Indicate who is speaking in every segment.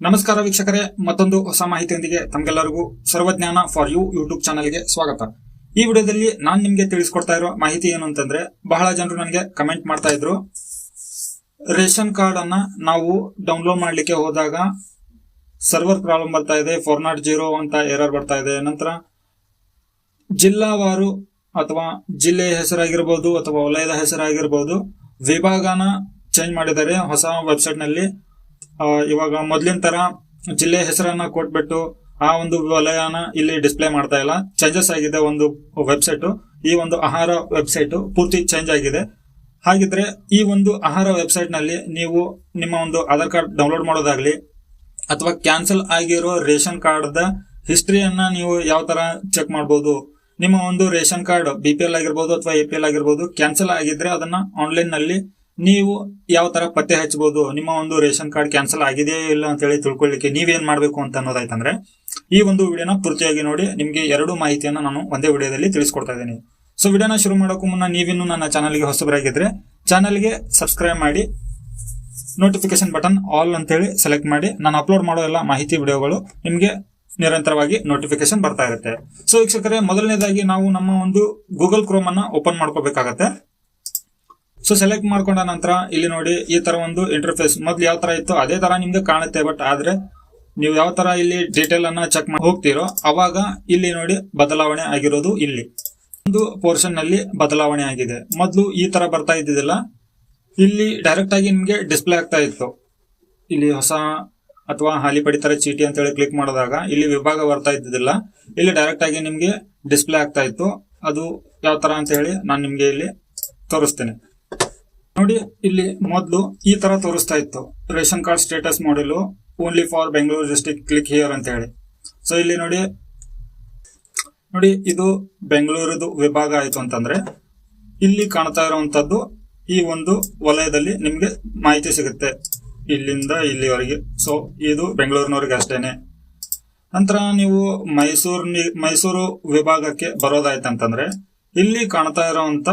Speaker 1: ನಮಸ್ಕಾರ ವೀಕ್ಷಕರೇ ಮತ್ತೊಂದು ಹೊಸ ಮಾಹಿತಿಯೊಂದಿಗೆ ತಮಗೆಲ್ಲರಿಗೂ ಸರ್ವಜ್ಞಾನ ಫಾರ್ ಯು ಯೂಟ್ಯೂಬ್ ಚಾನಲ್ಗೆ ಸ್ವಾಗತ. ಈ ವಿಡಿಯೋದಲ್ಲಿ ನಾನು ನಿಮಗೆ ತಿಳಿಸ್ಕೊಡ್ತಾ ಇರೋ ಮಾಹಿತಿ ಏನು ಅಂತಂದ್ರೆ ಬಹಳ ಜನರು ನನಗೆ ಕಮೆಂಟ್ ಮಾಡ್ತಾ ಇದ್ರು. ರೇಷನ್ ಕಾರ್ಡ್ ಅನ್ನ ನಾವು ಡೌನ್ಲೋಡ್ ಮಾಡ್ಲಿಕ್ಕೆ ಹೋದಾಗ ಸರ್ವರ್ ಪ್ರಾಬ್ಲಮ್ ಬರ್ತಾ ಇದೆ ಫೋರ್ ನಾಟ್ ಜೀರೋ ಅಂತ ಎರರ್ ಬರ್ತಾ ಇದೆ. ನಂತರ ಜಿಲ್ಲಾವಾರು ಅಥವಾ ಜಿಲ್ಲೆಯ ಹೆಸರಾಗಿರ್ಬೋದು ಅಥವಾ ವಲಯದ ಹೆಸರಾಗಿರ್ಬೋದು ವಿಭಾಗನ ಚೇಂಜ್ ಮಾಡಿದ್ದಾರೆ. ಹೊಸ ವೆಬ್ಸೈಟ್ನಲ್ಲಿ ಆ, ಇವಾಗ ಮೊದ್ಲಿನ ತರ ಜಿಲ್ಲೆ ಹೆಸರನ್ನ ಕೊಟ್ಬಿಟ್ಟು ಆ ಒಂದು ವಲಯನ ಇಲ್ಲಿ ಡಿಸ್ಪ್ಲೇ ಮಾಡ್ತಾ ಇಲ್ಲ. ಚೇಂಜಸ್ ಆಗಿದೆ ಒಂದು ವೆಬ್ಸೈಟ್ ಈ ಒಂದು ಆಹಾರ ವೆಬ್ಸೈಟ್ ಪೂರ್ತಿ ಚೇಂಜ್ ಆಗಿದೆ. ಹಾಗಿದ್ರೆ ಈ ಒಂದು ಆಹಾರ ವೆಬ್ಸೈಟ್ನಲ್ಲಿ ನೀವು ನಿಮ್ಮ ಒಂದು ಆಧಾರ್ ಕಾರ್ಡ್ ಡೌನ್ಲೋಡ್ ಮಾಡೋದಾಗ್ಲಿ ಅಥವಾ ಕ್ಯಾನ್ಸಲ್ ಆಗಿರೋ ರೇಷನ್ ಕಾರ್ಡ್ ಹಿಸ್ಟ್ರಿಯನ್ನ ನೀವು ಯಾವ ತರ ಚೆಕ್ ಮಾಡಬಹುದು ನಿಮ್ಮ ಒಂದು ration card B P L ಆಗಿರ್ಬೋದು ಅಥವಾ ಎ ಪಿ ಎಲ್ ಆಗಿರ್ಬೋದು ಕ್ಯಾನ್ಸಲ್ ಆಗಿದ್ರೆ ಅದನ್ನ ಆನ್ಲೈನ್ನಲ್ಲಿ ನೀವು ಯಾವ ತರ ಪತ್ತೆ ಹಚ್ಚಬಹುದು ನಿಮ್ಮ ಒಂದು ರೇಷನ್ ಕಾರ್ಡ್ ಕ್ಯಾನ್ಸಲ್ ಆಗಿದೆಯೇ ಇಲ್ಲ ಅಂತ ಹೇಳಿ ತಿಳ್ಕೊಳ್ಳಿಕ್ಕೆ ನೀವೇನ್ ಮಾಡಬೇಕು ಅಂತ ಅನ್ನೋದಾಯ್ತಂದ್ರೆ, ಈ ಒಂದು ವಿಡಿಯೋನ ಪೂರ್ತಿಯಾಗಿ ನೋಡಿ, ನಿಮಗೆ ಎರಡು ಮಾಹಿತಿಯನ್ನ ನಾನು ಒಂದೇ ವಿಡಿಯೋದಲ್ಲಿ ತಿಳಿಸ್ಕೊಡ್ತಾ ಇದ್ದೀನಿ. ಸೊ ವಿಡಿಯೋನ ಶುರು ಮಾಡೋಕ್ಕೂ ಮುನ್ನ ನೀವಿನ್ನೂ ನನ್ನ ಚಾನಲ್ಗೆ ಹೊಸಬರಾಗಿದ್ರೆ, ಚಾನಲ್ಗೆ ಸಬ್ಸ್ಕ್ರೈಬ್ ಮಾಡಿ ನೋಟಿಫಿಕೇಶನ್ ಬಟನ್ ಆಲ್ ಅಂತೇಳಿ ಸೆಲೆಕ್ಟ್ ಮಾಡಿ, ನಾನು ಅಪ್ಲೋಡ್ ಮಾಡೋ ಎಲ್ಲ ಮಾಹಿತಿ ವಿಡಿಯೋಗಳು ನಿಮಗೆ ನಿರಂತರವಾಗಿ ನೋಟಿಫಿಕೇಶನ್ ಬರ್ತಾ ಇರುತ್ತೆ. ಸೊ ವೀಕ್ಷಕರೇ, ಮೊದಲನೇದಾಗಿ ನಾವು ನಮ್ಮ ಒಂದು ಗೂಗಲ್ ಕ್ರೋಮ್ ಅನ್ನ ಓಪನ್ ಮಾಡ್ಕೋಬೇಕಾಗತ್ತೆ. ಸೊ ಸೆಲೆಕ್ಟ್ ಮಾಡ್ಕೊಂಡ ನಂತರ ಇಲ್ಲಿ ನೋಡಿ ಈ ತರ ಒಂದು ಇಂಟರ್ಫೇಸ್ ಮೊದ್ಲು ಯಾವ ತರ ಇತ್ತು? ಅದೇ ತರ ನಿಮ್ಗೆ ಕಾಣುತ್ತೆ ಬಟ್ ಆದ್ರೆ ನೀವು ಯಾವ ತರ ಇಲ್ಲಿ ಡೀಟೇಲ್ ಅನ್ನ ಚೆಕ್ ಮಾಡಿ ಹೋಗ್ತೀರೋ, ಅವಾಗ ಇಲ್ಲಿ ನೋಡಿ ಬದಲಾವಣೆ ಆಗಿರೋದು ಇಲ್ಲಿ. ಒಂದು ಪೋರ್ಷನ್ನಲ್ಲಿ ಬದಲಾವಣೆ ಆಗಿದೆ. ಮೊದಲು ಈ ತರ ಬರ್ತಾ ಇದ್ದಿದ್ದಿಲ್ಲ. ಇಲ್ಲಿ ಡೈರೆಕ್ಟ್ ಆಗಿ ನಿಮ್ಗೆ ಡಿಸ್ಪ್ಲೇ ಆಗ್ತಾ ಇತ್ತು. ಇಲ್ಲಿ ಹೊಸ ಅಥವಾ ಹಾಲಿ ಪಡಿತರ ಚೀಟಿ ಅಂತ ಹೇಳಿ ಕ್ಲಿಕ್ ಮಾಡಿದಾಗ ಇಲ್ಲಿ ವಿಭಾಗ ಬರ್ತಾ ಇದ್ದಿದ್ದಿಲ್ಲ. ಇಲ್ಲಿ ಡೈರೆಕ್ಟ್ ಆಗಿ ನಿಮ್ಗೆ ಡಿಸ್ಪ್ಲೇ ಆಗ್ತಾ ಇತ್ತು. ಅದು ಯಾವ ತರ ಅಂತ ಹೇಳಿ ನಾನು ನಿಮ್ಗೆ ಇಲ್ಲಿ ತೋರಿಸ್ತೇನೆ. ನೋಡಿ, ಇಲ್ಲಿ ಮೊದಲು ಈ ತರ ತೋರಿಸ್ತಾ ಇತ್ತು. ರೇಷನ್ ಕಾರ್ಡ್ ಸ್ಟೇಟಸ್ ಮಾಡಲು only for Bengaluru district click here ಅಂತ ಹೇಳಿ. ಸೊ ಇಲ್ಲಿ ನೋಡಿ ನೋಡಿ, ಇದು ಬೆಂಗಳೂರದು ವಿಭಾಗ ಆಯಿತು ಅಂತಂದ್ರೆ, ಇಲ್ಲಿ ಕಾಣ್ತಾ ಇರುವಂತದ್ದು ಈ ಒಂದು ವಲಯದಲ್ಲಿ ನಿಮ್ಗೆ ಮಾಹಿತಿ ಸಿಗುತ್ತೆ. ಇಲ್ಲಿಂದ ಇಲ್ಲಿವರೆಗೆ. ಸೊ ಇದು ಬೆಂಗಳೂರಿನವರೆಗೆ ಅಷ್ಟೇನೆ. ನಂತರ ನೀವು ಮೈಸೂರು ಮೈಸೂರು ವಿಭಾಗಕ್ಕೆ ಬರೋದಾಯ್ತಂತಂದ್ರೆ ಇಲ್ಲಿ ಕಾಣ್ತಾ ಇರುವಂತ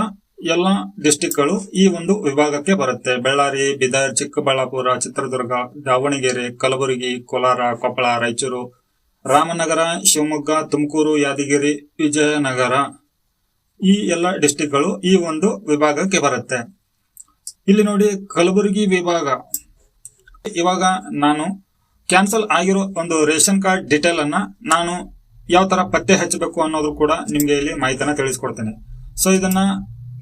Speaker 1: ಎಲ್ಲ ಡಿಸ್ಟಿಕ್ಗಳು ಈ ಒಂದು ವಿಭಾಗಕ್ಕೆ ಬರುತ್ತೆ. ಬಳ್ಳಾರಿ, ಬೀದರ್, ಚಿಕ್ಕಬಳ್ಳಾಪುರ, ಚಿತ್ರದುರ್ಗ, ದಾವಣಗೆರೆ, ಕಲಬುರಗಿ, ಕೋಲಾರ, ಕೊಪ್ಪಳ, ರಾಯಚೂರು, ರಾಮನಗರ, ಶಿವಮೊಗ್ಗ, ತುಮಕೂರು, ಯಾದಗಿರಿ, ವಿಜಯನಗರ ಈ ಎಲ್ಲ ಡಿಸ್ಟಿಕ್ಗಳು ಈ ಒಂದು ವಿಭಾಗಕ್ಕೆ ಬರುತ್ತೆ. ಇಲ್ಲಿ ನೋಡಿ ಕಲಬುರಗಿ ವಿಭಾಗ. ಇವಾಗ ನಾನು ಕ್ಯಾನ್ಸಲ್ ಆಗಿರೋ ಒಂದು ರೇಷನ್ ಕಾರ್ಡ್ ಡೀಟೇಲ್ ಅನ್ನ ನಾನು ಯಾವ ತರ ಪತ್ತೆ ಹಚ್ಚಬೇಕು ಅನ್ನೋದು ಕೂಡ ನಿಮ್ಗೆ ಇಲ್ಲಿ ಮಾಹಿತಿನ ತಿಳಿಸ್ಕೊಡ್ತೇನೆ. ಸೊ ಇದನ್ನ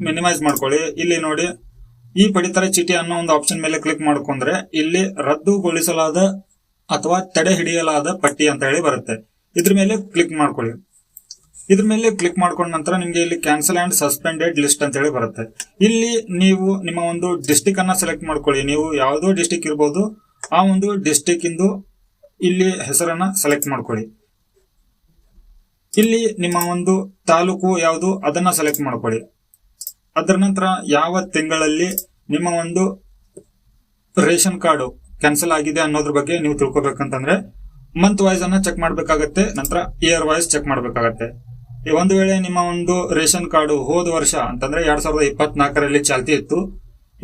Speaker 1: ಮಿನಿಮೈಸ್ ಮಾಡ್ಕೊಳ್ಳಿ. ಇಲ್ಲಿ ನೋಡಿ, ಈ ಪಡಿತರ ಚೀಟಿ ಅನ್ನೋ ಒಂದು ಆಪ್ಷನ್ ಮೇಲೆ ಕ್ಲಿಕ್ ಮಾಡ್ಕೊಂಡ್ರೆ ಇಲ್ಲಿ ರದ್ದುಗೊಳಿಸಲಾದ ಅಥವಾ ತಡೆ ಹಿಡಿಯಲಾದ ಪಟ್ಟಿ ಅಂತ ಹೇಳಿ ಬರುತ್ತೆ. ಇದ್ರ ಮೇಲೆ ಕ್ಲಿಕ್ ಮಾಡ್ಕೊಳ್ಳಿ. ಇದ್ರ ಮೇಲೆ ಕ್ಲಿಕ್ ಮಾಡ್ಕೊಂಡ ನಂತರ ನಿಮ್ಗೆ ಇಲ್ಲಿ ಕ್ಯಾನ್ಸಲ್ ಅಂಡ್ ಸಸ್ಪೆಂಡೆಡ್ ಲಿಸ್ಟ್ ಅಂತ ಹೇಳಿ ಬರುತ್ತೆ. ಇಲ್ಲಿ ನೀವು ನಿಮ್ಮ ಒಂದು ಡಿಸ್ಟಿಕ್ ಅನ್ನ ಸೆಲೆಕ್ಟ್ ಮಾಡ್ಕೊಳ್ಳಿ. ನೀವು ಯಾವುದೋ ಡಿಸ್ಟಿಕ್ ಇರ್ಬೋದು, ಆ ಒಂದು ಡಿಸ್ಟಿಕ್ ಇಂದು ಇಲ್ಲಿ ಹೆಸರನ್ನ ಸೆಲೆಕ್ಟ್ ಮಾಡ್ಕೊಳ್ಳಿ. ಇಲ್ಲಿ ನಿಮ್ಮ ಒಂದು ತಾಲೂಕು ಯಾವುದು, ಅದನ್ನ ಸೆಲೆಕ್ಟ್ ಮಾಡ್ಕೊಳ್ಳಿ. ಅದರ ನಂತರ ಯಾವ ತಿಂಗಳಲ್ಲಿ ನಿಮ್ಮ ಒಂದು ರೇಷನ್ ಕಾರ್ಡು ಕ್ಯಾನ್ಸಲ್ ಆಗಿದೆ ಅನ್ನೋದ್ರ ಬಗ್ಗೆ ನೀವು ತಿಳ್ಕೊಬೇಕಂತಂದ್ರೆ ಮಂತ್ ವೈಸ್ ಅನ್ನ ಚೆಕ್ ಮಾಡಬೇಕಾಗತ್ತೆ, ನಂತರ ಇಯರ್ ವೈಸ್ ಚೆಕ್ ಮಾಡಬೇಕಾಗತ್ತೆ. ಈ ಒಂದು ವೇಳೆ ನಿಮ್ಮ ಒಂದು ರೇಷನ್ ಕಾರ್ಡು ಹೋದ ವರ್ಷ ಅಂತಂದ್ರೆ ಎರಡ್ ಸಾವಿರದ ಇಪ್ಪತ್ನಾಲ್ಕರಲ್ಲಿ ಚಾಲ್ತಿ ಇತ್ತು.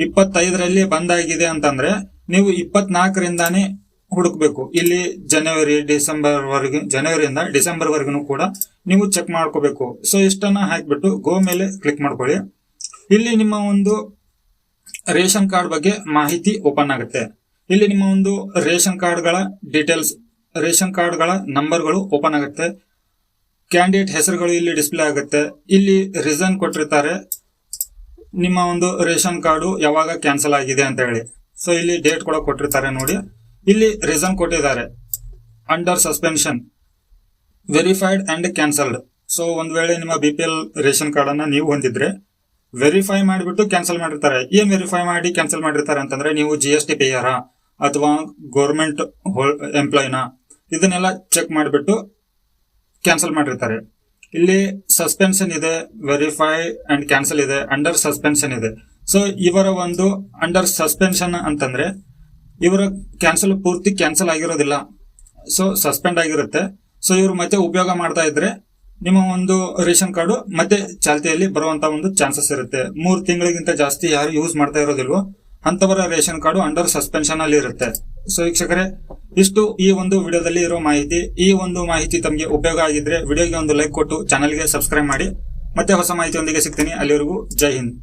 Speaker 1: ಇಪ್ಪತ್ತೈದರಲ್ಲಿ ಬಂದಾಗಿದೆ ಅಂತಂದ್ರೆ ನೀವು ಇಪ್ಪತ್ನಾಲ್ಕರಿಂದಾನೇ ಹುಡುಕ್ಬೇಕು. ಇಲ್ಲಿ ಜನವರಿ ಡಿಸೆಂಬರ್ ವರೆಗೆ ಜನವರಿಯಿಂದ ಡಿಸೆಂಬರ್ ವರೆಗೂ ಕೂಡ ನೀವು ಚೆಕ್ ಮಾಡ್ಕೋಬೇಕು. ಸೊ ಇಷ್ಟನ್ನ ಹಾಕ್ಬಿಟ್ಟು ಗೋ ಮೇಲೆ ಕ್ಲಿಕ್ ಮಾಡ್ಕೊಳ್ಳಿ. ಇಲ್ಲಿ ನಿಮ್ಮ ಒಂದು ರೇಷನ್ ಕಾರ್ಡ್ ಬಗ್ಗೆ ಮಾಹಿತಿ ಓಪನ್ ಆಗುತ್ತೆ. ಇಲ್ಲಿ ನಿಮ್ಮ ಒಂದು ರೇಷನ್ ಕಾರ್ಡ್ಗಳ ಡೀಟೇಲ್ಸ್ ರೇಷನ್ ಕಾರ್ಡ್ಗಳ ನಂಬರ್ಗಳು ಓಪನ್ ಆಗುತ್ತೆ. ಕ್ಯಾಂಡಿಡೇಟ್ ಹೆಸರುಗಳು ಇಲ್ಲಿ ಡಿಸ್ಪ್ಲೇ ಆಗುತ್ತೆ. ಇಲ್ಲಿ ರೀಸನ್ ಕೊಟ್ಟಿರ್ತಾರೆ. ನಿಮ್ಮ ಒಂದು ರೇಷನ್ ಕಾರ್ಡು ಯಾವಾಗ ಕ್ಯಾನ್ಸಲ್ ಆಗಿದೆ ಅಂತ ಹೇಳಿ. ಸೊ ಇಲ್ಲಿ ಡೇಟ್ ಕೂಡ ಕೊಟ್ಟಿರ್ತಾರೆ ನೋಡಿ. ಇಲ್ಲಿ ರೀಸನ್ ಕೊಟ್ಟಿದ್ದಾರೆ. Under suspension verified and cancelled so ಒಂದ್ ವೇಳೆ ನಿಮ್ಮ B P L ration card ಅನ್ನ ನೀವು ಹೊಂದಿದ್ರೆ ವೆರಿಫೈ ಮಾಡಿಬಿಟ್ಟು ಕ್ಯಾನ್ಸಲ್ ಮಾಡಿರ್ತಾರೆ. ಏನ್ ವೆರಿಫೈ ಮಾಡಿ ಕ್ಯಾನ್ಸಲ್ ಮಾಡಿರ್ತಾರೆ ಅಂತಂದ್ರೆ ನೀವು ಜಿ ಎಸ್ ಟಿ ಪೇಯರ ಅಥವಾ ಗೌರ್ಮೆಂಟ್ ಎಂಪ್ಲಾಯ್ನ ಇದನ್ನೆಲ್ಲ ಚೆಕ್ ಮಾಡಿಬಿಟ್ಟು ಕ್ಯಾನ್ಸಲ್ ಮಾಡಿರ್ತಾರೆ. ಇಲ್ಲಿ ಸಸ್ಪೆನ್ಷನ್ ಇದೆ ವೆರಿಫೈ ಅಂಡ್ ಕ್ಯಾನ್ಸಲ್ ಇದೆ ಅಂಡರ್ ಸಸ್ಪೆನ್ಷನ್ ಇದೆ. ಸೊ ಇವರ ಒಂದು ಅಂಡರ್ ಸಸ್ಪೆನ್ಷನ್ ಅಂತಂದ್ರೆ ಇವರ ಕ್ಯಾನ್ಸಲ್ ಪೂರ್ತಿ ಕ್ಯಾನ್ಸಲ್ ಆಗಿರೋದಿಲ್ಲ. ಸೊ ಸಸ್ಪೆಂಡ್ ಆಗಿರುತ್ತೆ. ಸೊ ಇವರು ಮತ್ತೆ ಉಪಯೋಗ ಮಾಡ್ತಾ ಇದ್ರೆ ನಿಮ್ಮ ಒಂದು ರೇಷನ್ ಕಾರ್ಡು ಮತ್ತೆ ಚಾಲ್ತಿಯಲ್ಲಿ ಬರುವಂತ ಒಂದು ಚಾನ್ಸಸ್ ಇರುತ್ತೆ. ಮೂರ್ ತಿಂಗಳಿಗಿಂತ ಜಾಸ್ತಿ ಯಾರು ಯೂಸ್ ಮಾಡ್ತಾ ಇರೋದಿಲ್ವೋ ಅಂತವರ ರೇಷನ್ ಕಾರ್ಡ್ ಅಂಡರ್ ಸಸ್ಪೆನ್ಷನ್ ಅಲ್ಲಿ ಇರುತ್ತೆ. ಸೊ ವೀಕ್ಷಕರೇ, ಇಷ್ಟು ಈ ಒಂದು ವಿಡಿಯೋದಲ್ಲಿ ಇರೋ ಮಾಹಿತಿ. ಈ ಒಂದು ಮಾಹಿತಿ ತಮಗೆ ಉಪಯೋಗ ಆಗಿದ್ರೆ ವಿಡಿಯೋಗೆ ಒಂದು ಲೈಕ್ ಕೊಟ್ಟು ಚಾನಲ್ಗೆ ಸಬ್ಸ್ಕ್ರೈಬ್ ಮಾಡಿ. ಮತ್ತೆ ಹೊಸ ಮಾಹಿತಿಯೊಂದಿಗೆ ಸಿಗ್ತೀನಿ. ಅಲ್ಲಿವರೆಗೂ ಜೈ ಹಿಂದ್.